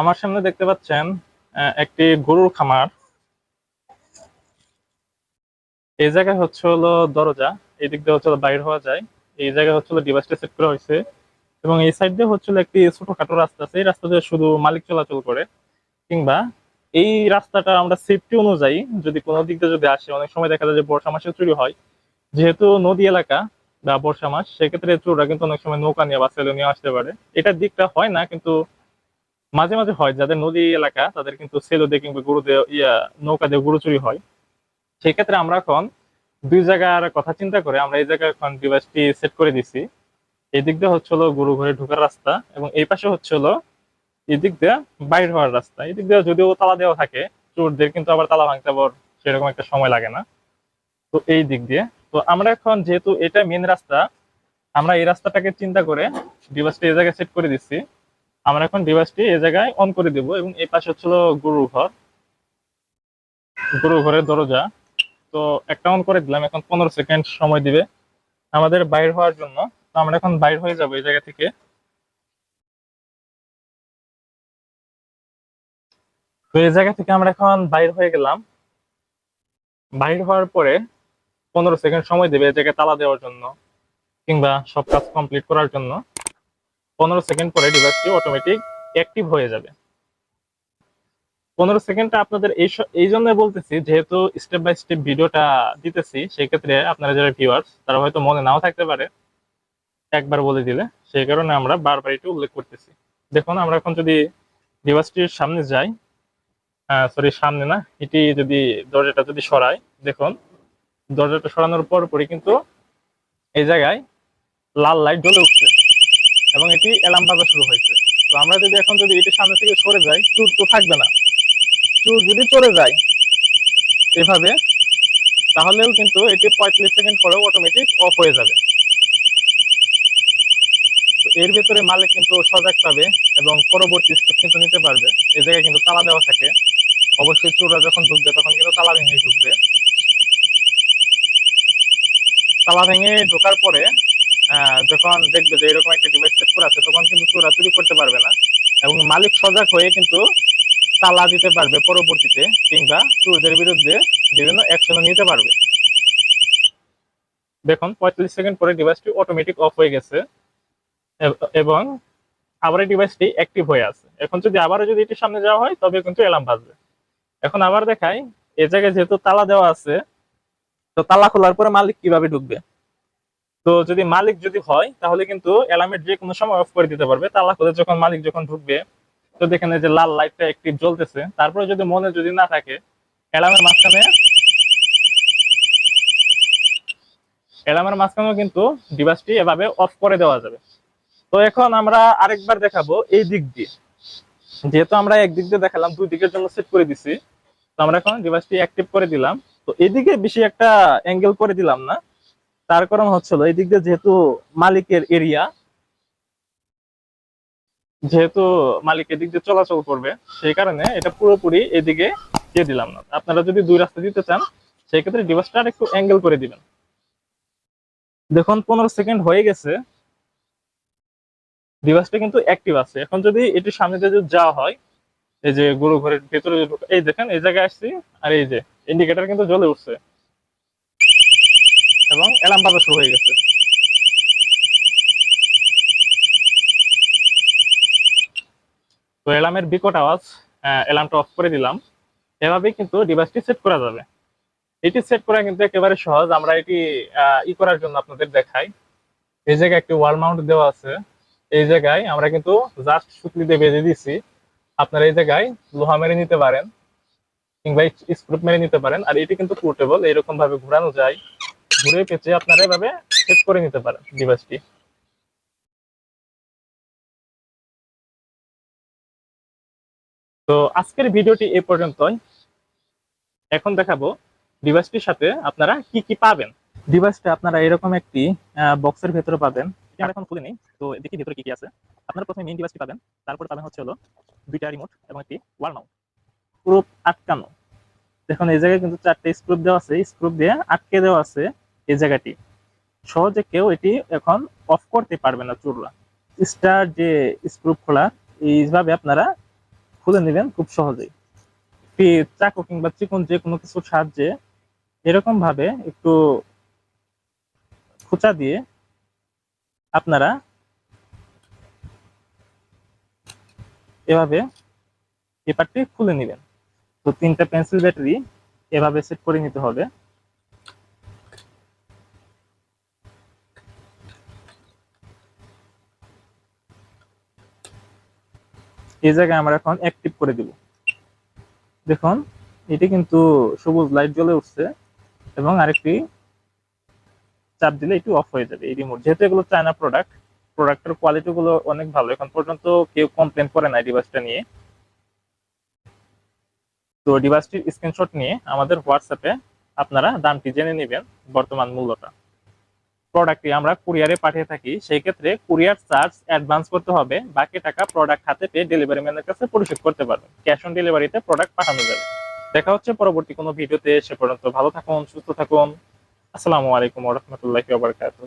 আমার সামনে দেখতে পাচ্ছেন একটি গরুর খামার। এই জায়গায় হচ্ছে হলো দরজা, এই দিক দিয়ে হচ্ছে বাইর হওয়া যায়। এই জায়গায় হচ্ছে ডিভাইসটা সেট করা হয়েছে এবং এই সাইড দিয়ে হচ্ছে একটি ছোটখাটো রাস্তা আছে। এই রাস্তা দিয়ে শুধু মালিক চলাচল করে কিংবা এই রাস্তাটা আমরা সেফটি অনুযায়ী যদি কোনো দিক দিয়ে যদি আসে, অনেক সময় দেখা যায় যে বর্ষা মাসে চুরি হয়। যেহেতু নদী এলাকা বা বর্ষা মাস, সেক্ষেত্রে চোররা কিন্তু অনেক সময় নৌকা নিয়ে বা সেলে নিয়ে আসতে পারে। এটার দিকটা হয় না, কিন্তু মাঝে মাঝে হয় যাদের নদী এলাকা, তাদের কিন্তু সেলো দিয়ে কিংবা গরু দিয়ে ইয়া নৌকা দিয়ে গরু চুরি হয়। সেক্ষেত্রে আমরা এখন দুই জায়গার কথা চিন্তা করে আমরা এই জায়গায় এখন ডিভাইসটি সেট করে দিছি। এই দিক দিয়ে হচ্ছে হলো গরু ঘরে ঢোকার রাস্তা এবং এই পাশে হচ্ছে হলো এই দিক দিয়ে বাইর হওয়ার রাস্তা। এই দিক দিয়ে যদিও তালা দেওয়া থাকে চোরদের কিন্তু আবার তালা ভাঙতে আবার সেরকম একটা সময় লাগে না। তো এই দিক দিয়ে। তো আমরা এখন যেহেতু এটা মেন রাস্তা, আমরা এই রাস্তাটাকে চিন্তা করে ডিভাইসটি এই জায়গায় সেট করে দিচ্ছি। আমরা এখন ডিভাইসটি এই জায়গায় অন করে দিব এবং এই পাশে হচ্ছিল গরুর ঘর। গরুর ঘরের দরজা। তো একটা অন করে দিলাম, এখন পনেরো সেকেন্ড সময় দিবে আমাদের বাইর হওয়ার জন্য। তো আমরা এখন বাইর হয়ে যাব এই জায়গা থেকে। তো এই জায়গা থেকে আমরা এখন বাইর হয়ে গেলাম। বাইর হওয়ার পরে পনেরো সেকেন্ড সময় দেবে এই জায়গায় তালা দেওয়ার জন্য কিংবা সব কাজ কমপ্লিট করার জন্য। পনেরো সেকেন্ড পরে ডিভাইসটি অটোমেটিক অ্যাক্টিভ হয়ে যাবে। পনেরো সেকেন্ডটা আপনাদের এই এই জন্য বলতেছি, যেহেতু স্টেপ বাই স্টেপ ভিডিওটা দিতেছি সেই ক্ষেত্রে আপনারা যারা ভিউয়ার্স তারা হয়তো মনে নাও থাকতে পারে, একবার বলে দিলে। সেই কারণে আমরা বারবার এটি উল্লেখ করতেছি। দেখুন, আমরা এখন যদি ডিভাইসটির সামনে যাই সরি সামনে না, এটি যদি দরজাটা যদি সরাই, দেখুন, দরজাটা সরানোর পর পরই কিন্তু এই জায়গায় লাল লাইট জ্বলে উঠছে। এবং এটি অ্যালার্ম বাজা শুরু হয়েছে। তো আমরা যদি এখন যদি এটি সামনে থেকে সরে যাই, চুর তো থাকবে না। চুর যদি চলে যায় এভাবে, তাহলেও কিন্তু এটি পঁয়ত্রিশ সেকেন্ড পরেও অটোমেটিক অফ হয়ে যাবে। তো এর ভেতরে মালিক কিন্তু সজাগ পাবে এবং পরবর্তী স্টেপ কিন্তু নিতে পারবে। এ জায়গায় কিন্তু তালা দেওয়া থাকে। অবশ্যই চোররা যখন ঢুকবে, তখন কিন্তু তালা ভেঙে ঢুকবে। তালা ভেঙে ঢোকার পরে যখন দেখবে যে এরকম একটা ডিভাইস করা আছে, তখন কিন্তু চোরা চুরি করতে পারবে না এবং মালিক সজাগ হয়ে কিন্তু তালা দিতে পারবে পরবর্তীতে কিংবা চোরদের বিরুদ্ধে বিভিন্ন অ্যাকশন নিতে পারবে। দেখুন, পঁয়তাল্লিশ সেকেন্ড পরে ডিভাইসটি অটোমেটিক অফ হয়ে গেছে এবং আবার এই ডিভাইসটি অ্যাক্টিভ হয়ে আছে। এখন যদি আবারও যদি এটির সামনে যাওয়া হয় তবে কিন্তু অ্যালার্ম বাজবে। এখন আবার দেখাই, এ জায়গায় যেহেতু তালা দেওয়া আছে, তো তালা খোলার পরে মালিক কীভাবে ঢুকবে? তো যদি মালিক যদি হয়, তাহলে কিন্তু অ্যালার্মের যে কোনো সময় অফ করে দিতে পারবে। তালা খুলে যখন মালিক যখন ঢুকবে, তো দেখেন যে লাল লাইটটা একটিভ জ্বলতেছে। তারপরে যদি মনে যদি না থাকে অ্যালার্মের মাঝখানে অ্যালার্মের মাঝখানেও কিন্তু ডিভাইসটি এভাবে অফ করে দেওয়া যাবে। তো এখন আমরা আরেকবার দেখাবো এই দিক দিয়ে। যেহেতু আমরা একদিক দিয়ে দেখালাম, দুই দিকের জন্য সেট করে দিছি। তো আমরা এখন ডিভাইসটি অ্যাক্টিভ করে দিলাম। তো এদিকে বেশি একটা অ্যাঙ্গেল করে দিলাম না। তার কারণ হচ্ছিল এই দিক দিয়ে যেহেতু মালিকের এরিয়া, যেহেতু মালিক এদিক দিয়ে চলাচল করবে, সেই কারণে এটা পুরোপুরি এদিকে দিয়ে দিলাম না। আপনারা যদি দুই রাস্তা দিতে চান, সেই ক্ষেত্রে ডিভাইসটা একটু অ্যাঙ্গেল করে দিবেন। দেখুন, পনেরো সেকেন্ড হয়ে গেছে। ডিভাইসটা কিন্তু অ্যাক্টিভ আছে। এখন যদি এটি সামনে দিয়ে যদি যাওয়া হয়, এই যে গরু ঘরের ভেতরে এই দেখেন, এই জায়গায় আসছি, আর এই যে ইন্ডিকেটার কিন্তু জ্বলে উঠছে। এবং অ্যালার্ম বাজা শুরু হয়ে গেছে। তো অ্যালার্মের বিকট আওয়াজ অ্যালার্মটা অফ করে দিলাম। এভাবেই কিন্তু ডিভাইসটি সেট করা যাবে। এটি সেট করা কিন্তু একেবারে সহজ। আমরা এটি ই করার জন্য আপনাদের দেখাই। এই জায়গায় একটি ওয়াল মাউন্ট দেওয়া আছে। এই জায়গায় আমরা কিন্তু জাস্ট সুতলি দিয়ে বেঁধে দিছি। আপনারা এই জায়গায় লোহা মেরে নিতে পারেন কিংবা স্ক্রুপ মেরে নিতে পারেন। আর এটি কিন্তু পোর্টেবল। এরকম ভাবে ঘোরানো যায়। ঘুরে পেঁচে আপনারা এভাবে সেট করে নিতে পারেন ডিভাইসটি তো আজকের ভিডিওটি এই পর্যন্তই। এখন দেখাবো ডিভাইসটির সাথে আপনারা কি কি পাবেন। ডিভাইসটা আপনারা এরকম একটি বক্সের ভেতরে পাবেন। আমরা এখন খুলে নিই তো দেখি ভেতরে কি কি আছে। আপনারা প্রথমে মেইন ডিভাইসটি পাবেন, তারপর পাবেন হচ্ছে হলো দুইটা রিমোট এবং একটি ওয়াল মাউন্ট পুরো আটকানো। দেখুন, এই জায়গায় কিন্তু চারটে স্ক্রুপ দেওয়া আছে স্ক্রুপ দিয়ে আটকে দেওয়া আছে। এই জায়গাটি। সহজে কেউ এটি এখন অফ করতে পারবে না চুরলা। স্টার যে স্ক্রুপ খোলা, এইভাবে আপনারা খুলে নেবেন খুব সহজেই। চাকু কিংবা চিকন যে কোনো কিছুর সাহায্যে এরকম ভাবে একটু খোঁচা দিয়ে আপনারা এভাবে পেপারটি খুলে নেবেন। তো তিনটা পেন্সিল ব্যাটারি এভাবে সেট করে নিতে হবে। এই জায়গায় আমরা এখন অ্যাক্টিভ করে দিব। দেখুন, এটি কিন্তু সবুজ লাইট জ্বলে উঠছে এবং আরেকটি চাপ দিলে এটি অফ হয়ে যাবে। এই রিমোট যেহেতু এগুলো চায়না প্রোডাক্ট প্রোডাক্টের কোয়ালিটি গুলো অনেক ভালো। এখন পর্যন্ত কেউ কমপ্লেন করে না ডিভাইসটা নিয়ে। তো ডিভাইসটির স্ক্রিনশট নিয়ে আমাদের হোয়াটসঅ্যাপে আপনারা দামটি জেনে নেবেন বর্তমান মূল্যটা। প্রোডাক্টটি আমরা কুরিয়ারে পাঠিয়ে থাকি, সেই ক্ষেত্রে কুরিয়ার চার্জ অ্যাডভান্স করতে হবে, বাকি টাকা প্রোডাক্ট হাতে পেয়ে ডেলিভারি ম্যানের কাছে পরিশোধ করতে পারবেন। ক্যাশ অন ডেলিভারিতে প্রোডাক্ট পাঠানো যাবে। দেখা হচ্ছে পরবর্তী কোনো ভিডিওতে, সে পর্যন্ত ভালো থাকুন, সুস্থ থাকুন। আসসালামু আলাইকুম রাহমাতুল্লাহি ওয়া বারাকাতুহু।